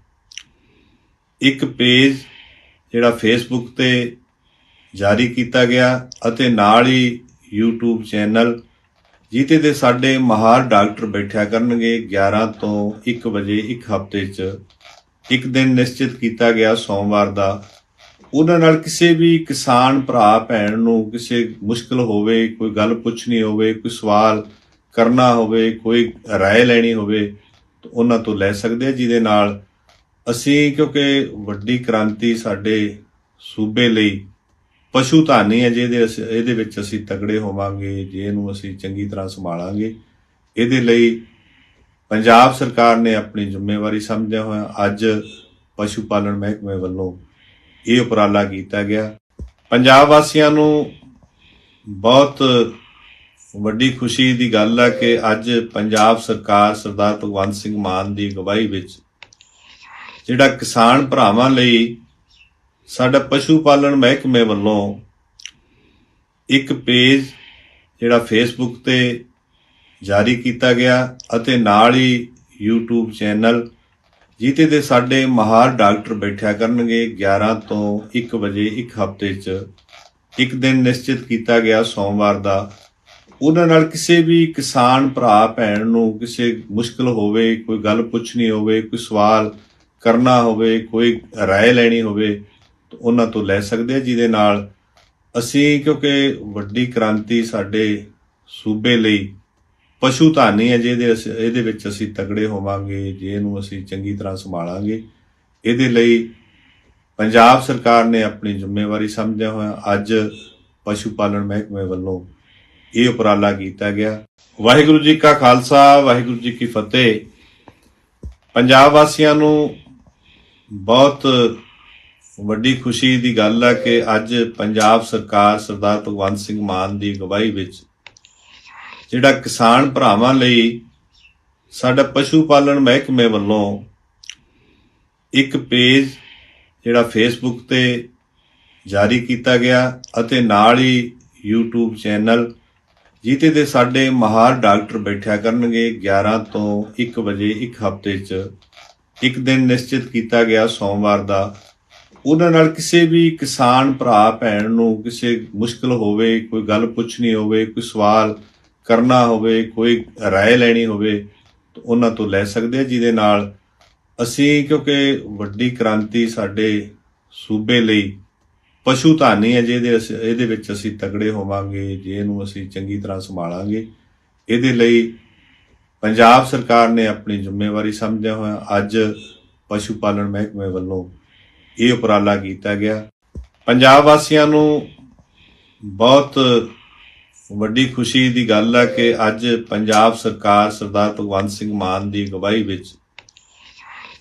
ਇੱਕ ਪੇਜ ਜਿਹੜਾ ਫੇਸਬੁੱਕ ਤੇ ਜਾਰੀ ਕੀਤਾ ਗਿਆ ਅਤੇ ਨਾਲ ਹੀ YouTube ਚੈਨਲ ਜਿੱਤੇ ਦੇ ਸਾਡੇ ਮਹਾਰ ਡਾਕਟਰ ਬੈਠਿਆ ਕਰਨਗੇ 11 ਤੋਂ 1 ਵਜੇ ਇੱਕ ਹਫ਼ਤੇ 'ਚ ਇੱਕ ਦਿਨ ਨਿਸ਼ਚਿਤ ਕੀਤਾ ਗਿਆ ਸੋਮਵਾਰ ਦਾ ਉਹਨਾਂ ਨਾਲ ਕਿਸੇ ਵੀ ਕਿਸਾਨ ਭਰਾ ਭੈਣ ਨੂੰ ਕਿਸੇ ਮੁਸ਼ਕਲ ਹੋਵੇ ਕੋਈ ਗੱਲ ਪੁੱਛਣੀ ਹੋਵੇ ਕੋਈ ਸਵਾਲ ਕਰਨਾ ਹੋਵੇ ਕੋਈ رائے ਲੈਣੀ ਹੋਵੇ ਤਾਂ ਉਹਨਾਂ ਤੋਂ ਲੈ ਸਕਦੇ ਆ ਜਿਹਦੇ ਨਾਲ ਅਸੀਂ, ਕਿਉਂਕਿ ਵੱਡੀ ਕ੍ਰਾਂਤੀ ਸਾਡੇ ਸੂਬੇ ਲਈ ਪਸ਼ੂ ਧਾਨੀ ਹੈ, ਜਿਹਦੇ ਅਸੀਂ- ਇਹਦੇ ਵਿੱਚ ਅਸੀਂ ਤਗੜੇ ਹੋਵਾਂਗੇ ਜੇ ਇਹਨੂੰ ਅਸੀਂ ਚੰਗੀ ਤਰ੍ਹਾਂ ਸੰਭਾਲਾਂਗੇ। ਇਹਦੇ ਲਈ ਪੰਜਾਬ ਸਰਕਾਰ ਨੇ ਆਪਣੀ ਜ਼ਿੰਮੇਵਾਰੀ ਸਮਝਿਆ ਹੋਇਆ। ਅੱਜ ਪਸ਼ੂ ਪਾਲਣ ਮਹਿਕਮੇ ਵੱਲੋਂ ਇਹ ਉਪਰਾਲਾ ਕੀਤਾ ਗਿਆ। ਪੰਜਾਬ ਵਾਸੀਆਂ ਨੂੰ ਬਹੁਤ ਵੱਡੀ ਖੁਸ਼ੀ ਦੀ ਗੱਲ ਆ ਕਿ ਅੱਜ ਪੰਜਾਬ ਸਰਕਾਰ ਸਰਦਾਰ ਭਗਵੰਤ ਸਿੰਘ ਮਾਨ ਦੀ ਅਗਵਾਈ ਵਿੱਚ ਜਿਹੜਾ ਕਿਸਾਨ ਭਰਾਵਾਂ ਲਈ ਸਾਡਾ ਪਸ਼ੂ ਪਾਲਣ ਮਹਿਕਮੇ ਵੱਲੋਂ ਇੱਕ ਪੇਜ ਜਿਹੜਾ ਫੇਸਬੁੱਕ ਤੇ ਜਾਰੀ ਕੀਤਾ ਗਿਆ ਅਤੇ ਨਾਲ ਹੀ YouTube ਚੈਨਲ ਜਿੱਤੇ ਦੇ ਸਾਡੇ ਮਾਹਰ ਡਾਕਟਰ ਬੈਠਿਆ ਕਰਨਗੇ 11 ਤੋਂ 1 ਵਜੇ ਇੱਕ ਹਫ਼ਤੇ 'ਚ ਇੱਕ ਦਿਨ ਨਿਸ਼ਚਿਤ ਕੀਤਾ ਗਿਆ ਸੋਮਵਾਰ ਦਾ। ਉਹਨਾਂ ਨਾਲ ਕਿਸੇ ਵੀ ਕਿਸਾਨ ਭਰਾ ਭੈਣ ਨੂੰ ਕਿਸੇ ਮੁਸ਼ਕਲ ਹੋਵੇ ਕੋਈ ਗੱਲ ਪੁੱਛਣੀ ਹੋਵੇ ਕੋਈ ਸਵਾਲ ਕਰਨਾ ਹੋਵੇ ਕੋਈ رائے ਲੈਣੀ ਹੋਵੇ ਤਾਂ ਉਹਨਾਂ ਤੋਂ ਲੈ ਸਕਦੇ ਆ ਜਿਹਦੇ ਨਾਲ ਅਸੀਂ ਕਿਉਂਕਿ ਵੱਡੀ ਕ੍ਰਾਂਤੀ ਸਾਡੇ ਸੂਬੇ ਲਈ ਪਸ਼ੂ ਧਾਨੀ ਹੈ ਜਿਹਦੇ ਅਸੀਂ- ਇਹਦੇ ਵਿੱਚ ਅਸੀਂ ਤਗੜੇ ਹੋਵਾਂਗੇ ਜੇ ਇਹਨੂੰ ਅਸੀਂ ਚੰਗੀ ਤਰ੍ਹਾਂ ਸੰਭਾਲਾਂਗੇ ਇਹਦੇ ਲਈ ਪੰਜਾਬ ਸਰਕਾਰ ਨੇ ਆਪਣੀ ਜ਼ਿੰਮੇਵਾਰੀ ਸਮਝਦਿਆਂ ਹੋਇਆ ਅੱਜ ਪਸ਼ੂ ਪਾਲਣ ਮਹਿਕਮੇ ਵੱਲੋਂ ਇਹ ਉਪਰਾਲਾ ਕੀਤਾ ਗਿਆ। ਵਾਹਿਗੁਰੂ ਜੀ ਕਾ ਖਾਲਸਾ, ਵਾਹਿਗੁਰੂ ਜੀ ਕੀ ਫਤਿਹ। ਪੰਜਾਬ ਵਾਸੀਆਂ ਨੂੰ ਬਹੁਤ ਵੱਡੀ ਖੁਸ਼ੀ ਦੀ ਗੱਲ ਆ ਕਿ ਅੱਜ ਪੰਜਾਬ ਸਰਕਾਰ ਸਰਦਾਰ ਭਗਵੰਤ ਸਿੰਘ ਮਾਨ ਦੀ ਅਗਵਾਈ ਵਿੱਚ ਜਿਹੜਾ ਕਿਸਾਨ ਭਰਾਵਾਂ ਲਈ ਸਾਡਾ ਪਸ਼ੂ ਪਾਲਣ ਮਹਿਕਮੇ ਵੱਲੋਂ ਇੱਕ ਪੇਜ ਜਿਹੜਾ ਫੇਸਬੁੱਕ ਤੇ ਜਾਰੀ ਕੀਤਾ ਗਿਆ ਅਤੇ ਨਾਲ ਹੀ YouTube ਚੈਨਲ ਜਿੱਤੇ ਦੇ ਸਾਡੇ ਮਾਹਰ ਡਾਕਟਰ ਬੈਠਿਆ ਕਰਨਗੇ 11 ਤੋਂ 1 ਵਜੇ ਇੱਕ ਹਫ਼ਤੇ 'ਚ ਇੱਕ ਦਿਨ ਨਿਸ਼ਚਿਤ ਕੀਤਾ ਗਿਆ ਸੋਮਵਾਰ ਦਾ ਉਹਨਾਂ ਨਾਲ ਕਿਸੇ ਵੀ ਕਿਸਾਨ ਭਰਾ ਭੈਣ ਨੂੰ ਕਿਸੇ ਮੁਸ਼ਕਲ ਹੋਵੇ ਕੋਈ ਗੱਲ ਪੁੱਛਣੀ ਹੋਵੇ ਕੋਈ ਸਵਾਲ ਕਰਨਾ ਹੋਵੇ ਕੋਈ رائے ਲੈਣੀ ਹੋਵੇ ਤਾਂ ਉਹਨਾਂ ਤੋਂ ਲੈ ਸਕਦੇ ਆ ਜਿਹਦੇ ਨਾਲ ਅਸੀਂ ਕਿਉਂਕਿ ਵੱਡੀ ਕ੍ਰਾਂਤੀ ਸਾਡੇ ਸੂਬੇ ਲਈ ਪਸ਼ੂ ਧਾਨੀ ਹੈ ਜਿਹਦੇ ਅਸੀਂ- ਇਹਦੇ ਵਿੱਚ ਅਸੀਂ ਤਗੜੇ ਹੋਵਾਂਗੇ, ਜੇ ਇਹਨੂੰ ਅਸੀਂ ਚੰਗੀ ਤਰ੍ਹਾਂ ਸੰਭਾਲਾਂਗੇ। ਇਹਦੇ ਲਈ ਪੰਜਾਬ ਸਰਕਾਰ ਨੇ ਆਪਣੀ ਜ਼ਿੰਮੇਵਾਰੀ ਸਮਝਿਆ ਹੋਇਆ। ਅੱਜ ਪਸ਼ੂ ਪਾਲਣ ਮਹਿਕਮੇ ਵੱਲੋਂ ਇਹ ਉਪਰਾਲਾ ਕੀਤਾ ਗਿਆ। ਪੰਜਾਬ ਵਾਸੀਆਂ ਨੂੰ ਬਹੁਤ ਵੱਡੀ ਖੁਸ਼ੀ ਦੀ ਗੱਲ ਹੈ ਕਿ ਅੱਜ ਪੰਜਾਬ ਸਰਕਾਰ ਸਰਦਾਰ ਭਗਵੰਤ ਸਿੰਘ ਮਾਨ ਦੀ ਅਗਵਾਈ ਵਿੱਚ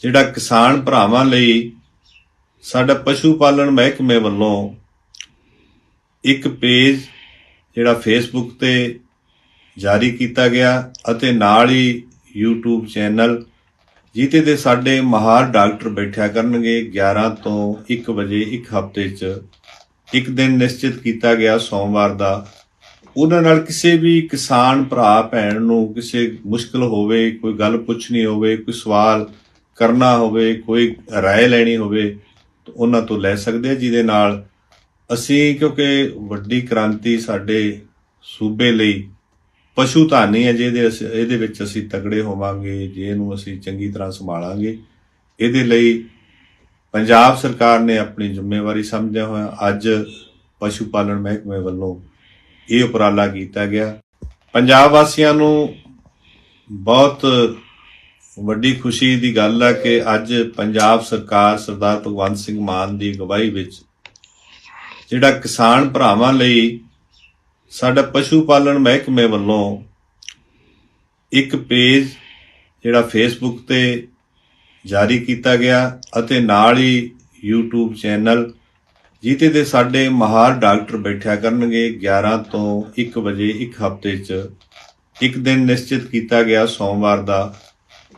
ਜਿਹੜਾ ਕਿਸਾਨ ਭਰਾਵਾਂ ਲਈ ਸਾਡਾ ਪਸ਼ੂ ਪਾਲਣ ਮਹਿਕਮੇ ਵੱਲੋਂ ਇੱਕ ਪੇਜ ਜਿਹੜਾ ਫੇਸਬੁੱਕ ਤੇ ਜਾਰੀ ਕੀਤਾ ਗਿਆ ਅਤੇ ਨਾਲ ਹੀ YouTube ਚੈਨਲ ਜਿੱਤੇ ਦੇ ਸਾਡੇ ਮਾਹਰ ਡਾਕਟਰ ਬੈਠਿਆ ਕਰਨਗੇ 11 ਤੋਂ 1 ਵਜੇ ਇੱਕ ਹਫ਼ਤੇ 'ਚ ਇੱਕ ਦਿਨ ਨਿਸ਼ਚਿਤ ਕੀਤਾ ਗਿਆ ਸੋਮਵਾਰ ਦਾ ਉਹਨਾਂ ਨਾਲ ਕਿਸੇ ਵੀ ਕਿਸਾਨ ਭਰਾ ਭੈਣ ਨੂੰ ਕਿਸੇ ਮੁਸ਼ਕਲ ਹੋਵੇ ਕੋਈ ਗੱਲ ਪੁੱਛਣੀ ਹੋਵੇ ਕੋਈ ਸਵਾਲ ਕਰਨਾ ਹੋਵੇ ਕੋਈ رائے ਲੈਣੀ ਹੋਵੇ ਤਾਂ ਉਹਨਾਂ ਤੋਂ ਲੈ ਸਕਦੇ ਆ ਜਿਹਦੇ ਨਾਲ ਅਸੀਂ, ਕਿਉਂਕਿ ਵੱਡੀ ਕ੍ਰਾਂਤੀ ਸਾਡੇ ਸੂਬੇ ਲਈ ਪਸ਼ੂ ਧਾਨੀ ਹੈ, ਜਿਹਦੇ ਅਸੀਂ- ਇਹਦੇ ਵਿੱਚ ਅਸੀਂ ਤਗੜੇ ਹੋਵਾਂਗੇ, ਜੇ ਇਹਨੂੰ ਅਸੀਂ ਚੰਗੀ ਤਰ੍ਹਾਂ ਸੰਭਾਲਾਂਗੇ। ਇਹਦੇ ਲਈ ਪੰਜਾਬ ਸਰਕਾਰ ਨੇ ਆਪਣੀ ਜ਼ਿੰਮੇਵਾਰੀ ਸਮਝਿਆ ਹੋਇਆ। ਅੱਜ ਪਸ਼ੂ ਪਾਲਣ ਮਹਿਕਮੇ ਵੱਲੋਂ ਇਹ ਉਪਰਾਲਾ ਕੀਤਾ ਗਿਆ। ਪੰਜਾਬ ਵਾਸੀਆਂ ਨੂੰ ਬਹੁਤ ਵੱਡੀ ਖੁਸ਼ੀ ਦੀ ਗੱਲ ਹੈ ਕਿ ਅੱਜ ਪੰਜਾਬ ਸਰਕਾਰ ਸਰਦਾਰ ਭਗਵੰਤ ਸਿੰਘ ਮਾਨ ਦੀ ਅਗਵਾਈ ਵਿੱਚ ਜਿਹੜਾ ਕਿਸਾਨ ਭਰਾਵਾਂ ਲਈ ਸਾਡਾ ਪਸ਼ੂ ਪਾਲਣ ਮਹਿਕਮੇ ਵੱਲੋਂ ਇੱਕ ਪੇਜ ਜਿਹੜਾ ਫੇਸਬੁੱਕ ਤੇ ਜਾਰੀ ਕੀਤਾ ਗਿਆ ਅਤੇ ਨਾਲ ਹੀ YouTube ਚੈਨਲ ਜਿੱਤੇ ਦੇ ਸਾਡੇ ਮਾਹਰ ਡਾਕਟਰ ਬੈਠਿਆ ਕਰਨਗੇ 11 ਤੋਂ 1 ਵਜੇ ਇੱਕ ਹਫ਼ਤੇ 'ਚ ਇੱਕ ਦਿਨ ਨਿਸ਼ਚਿਤ ਕੀਤਾ ਗਿਆ ਸੋਮਵਾਰ ਦਾ।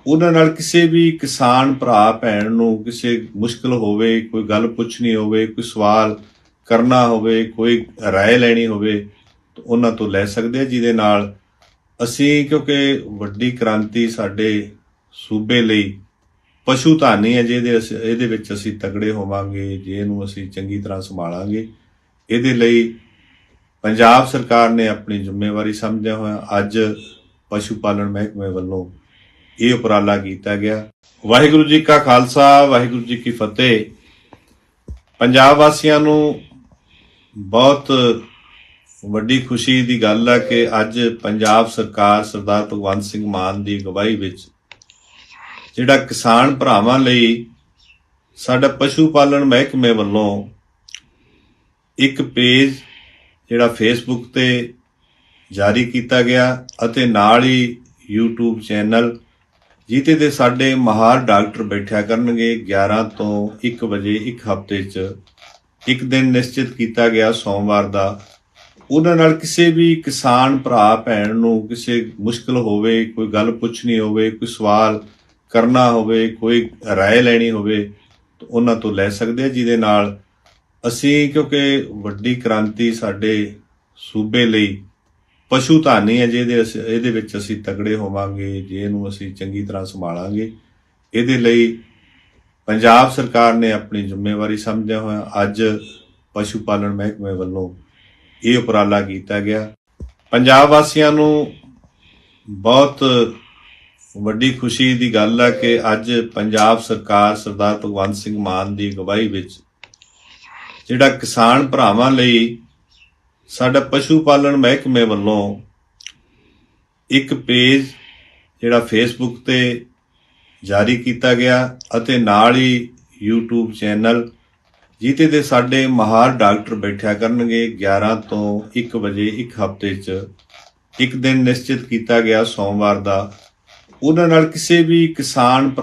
ਉਹਨਾਂ ਨਾਲ ਕਿਸੇ ਵੀ ਕਿਸਾਨ ਭਰਾ ਭੈਣ ਨੂੰ ਕਿਸੇ ਮੁਸ਼ਕਲ ਹੋਵੇ ਕੋਈ ਗੱਲ ਪੁੱਛਣੀ ਹੋਵੇ ਕੋਈ ਸਵਾਲ ਕਰਨਾ ਹੋਵੇ ਕੋਈ رائے ਲੈਣੀ ਹੋਵੇ ਤਾਂ ਉਹਨਾਂ ਤੋਂ ਲੈ ਸਕਦੇ ਆ ਜਿਹਦੇ ਨਾਲ ਅਸੀਂ ਕਿਉਂਕਿ ਵੱਡੀ ਕ੍ਰਾਂਤੀ ਸਾਡੇ ਸੂਬੇ ਲਈ ਪਸ਼ੂ ਧਾਨੀ ਹੈ ਜਿਹਦੇ ਅਸੀਂ- ਇਹਦੇ ਵਿੱਚ ਅਸੀਂ ਤਗੜੇ ਹੋਵਾਂਗੇ ਜੇ ਇਹਨੂੰ ਅਸੀਂ ਚੰਗੀ ਤਰ੍ਹਾਂ ਸੰਭਾਲਾਂਗੇ ਇਹਦੇ ਲਈ ਪੰਜਾਬ ਸਰਕਾਰ ਨੇ ਆਪਣੀ ਜ਼ਿੰਮੇਵਾਰੀ ਸਮਝਦਿਆਂ ਹੋਇਆ ਅੱਜ ਪਸ਼ੂ ਪਾਲਣ ਮਹਿਕਮੇ ਵੱਲੋਂ ਇਹ ਉਪਰਾਲਾ ਕੀਤਾ ਗਿਆ। ਵਾਹਿਗੁਰੂ ਜੀ ਕਾ ਖਾਲਸਾ, ਵਾਹਿਗੁਰੂ ਜੀ ਕੀ ਫਤਿਹ। ਪੰਜਾਬ ਵਾਸੀਆਂ ਨੂੰ ਬਹੁਤ ਵੱਡੀ ਖੁਸ਼ੀ ਦੀ ਗੱਲ ਹੈ ਕਿ ਅੱਜ ਪੰਜਾਬ ਸਰਕਾਰ ਸਰਦਾਰ ਭਗਵੰਤ ਸਿੰਘ ਮਾਨ ਦੀ ਅਗਵਾਈ ਵਿੱਚ ਜਿਹੜਾ ਕਿਸਾਨ ਭਰਾਵਾਂ ਲਈ ਸਾਡਾ ਪਸ਼ੂ ਪਾਲਣ ਮਹਿਕਮੇ ਵੱਲੋਂ ਇੱਕ ਪੇਜ ਜਿਹੜਾ ਫੇਸਬੁੱਕ ਤੇ ਜਾਰੀ ਕੀਤਾ ਗਿਆ ਅਤੇ ਨਾਲ ਹੀ YouTube ਚੈਨਲ ਜਿੱਤੇ ਦੇ ਸਾਡੇ ਮਹਾਰ ਡਾਕਟਰ ਬੈਠਿਆ ਕਰਨਗੇ 11 ਤੋਂ 1 ਵਜੇ ਇੱਕ ਹਫ਼ਤੇ 'ਚ ਇੱਕ ਦਿਨ ਨਿਸ਼ਚਿਤ ਕੀਤਾ ਗਿਆ ਸੋਮਵਾਰ ਦਾ ਉਹਨਾਂ ਨਾਲ ਕਿਸੇ ਵੀ ਕਿਸਾਨ ਭਰਾ ਭੈਣ ਨੂੰ ਕਿਸੇ ਮੁਸ਼ਕਲ ਹੋਵੇ ਕੋਈ ਗੱਲ ਪੁੱਛਣੀ ਹੋਵੇ ਕੋਈ ਸਵਾਲ ਕਰਨਾ ਹੋਵੇ ਕੋਈ رائے ਲੈਣੀ ਹੋਵੇ ਤਾਂ ਉਹਨਾਂ ਤੋਂ ਲੈ ਸਕਦੇ ਆ ਜਿਹਦੇ ਨਾਲ ਅਸੀਂ ਕਿਉਂਕਿ ਵੱਡੀ ਕ੍ਰਾਂਤੀ ਸਾਡੇ ਸੂਬੇ ਲਈ ਪਸ਼ੂ ਧਾਨੀ ਹੈ ਜਿਹਦੇ ਅਸੀਂ- ਇਹਦੇ ਵਿੱਚ ਅਸੀਂ ਤਗੜੇ ਹੋਵਾਂਗੇ, ਜੇ ਇਹਨੂੰ ਅਸੀਂ ਚੰਗੀ ਤਰ੍ਹਾਂ ਸੰਭਾਲਾਂਗੇ। ਇਹਦੇ ਲਈ ਪੰਜਾਬ ਸਰਕਾਰ ਨੇ ਆਪਣੀ ਜ਼ਿੰਮੇਵਾਰੀ ਸਮਝਿਆ ਹੋਇਆ। ਅੱਜ ਪਸ਼ੂ ਪਾਲਣ ਮਹਿਕਮੇ ਵੱਲੋਂ ਇਹ ਉਪਰਾਲਾ ਕੀਤਾ ਗਿਆ। ਪੰਜਾਬ ਵਾਸੀਆਂ ਨੂੰ ਬਹੁਤ ਵੱਡੀ ਖੁਸ਼ੀ ਦੀ ਗੱਲ ਹੈ ਕਿ ਅੱਜ ਪੰਜਾਬ ਸਰਕਾਰ ਸਰਦਾਰ ਭਗਵੰਤ ਸਿੰਘ ਮਾਨ ਦੀ ਅਗਵਾਈ ਵਿੱਚ ਜਿਹੜਾ ਕਿਸਾਨ ਭਰਾਵਾਂ ਲਈ ਸਾਡਾ ਪਸ਼ੂ ਪਾਲਣ ਮਹਿਕਮੇ ਵੱਲੋਂ ਇੱਕ ਪੇਜ ਜਿਹੜਾ ਫੇਸਬੁੱਕ ਤੇ ਜਾਰੀ ਕੀਤਾ ਗਿਆ ਅਤੇ ਨਾਲ ਹੀ YouTube ਚੈਨਲ ਜਿੱਤੇ ਦੇ ਸਾਡੇ ਮਹਾਰ ਡਾਕਟਰ ਬੈਠਿਆ ਕਰਨਗੇ 11 ਤੋਂ 1 ਵਜੇ ਇੱਕ ਹਫ਼ਤੇ 'ਚ ਇੱਕ ਦਿਨ ਨਿਸ਼ਚਿਤ ਕੀਤਾ ਗਿਆ ਸੋਮਵਾਰ ਦਾ। ਉਹਨਾਂ ਨਾਲ ਕਿਸੇ ਵੀ ਕਿਸਾਨ ਭਰਾ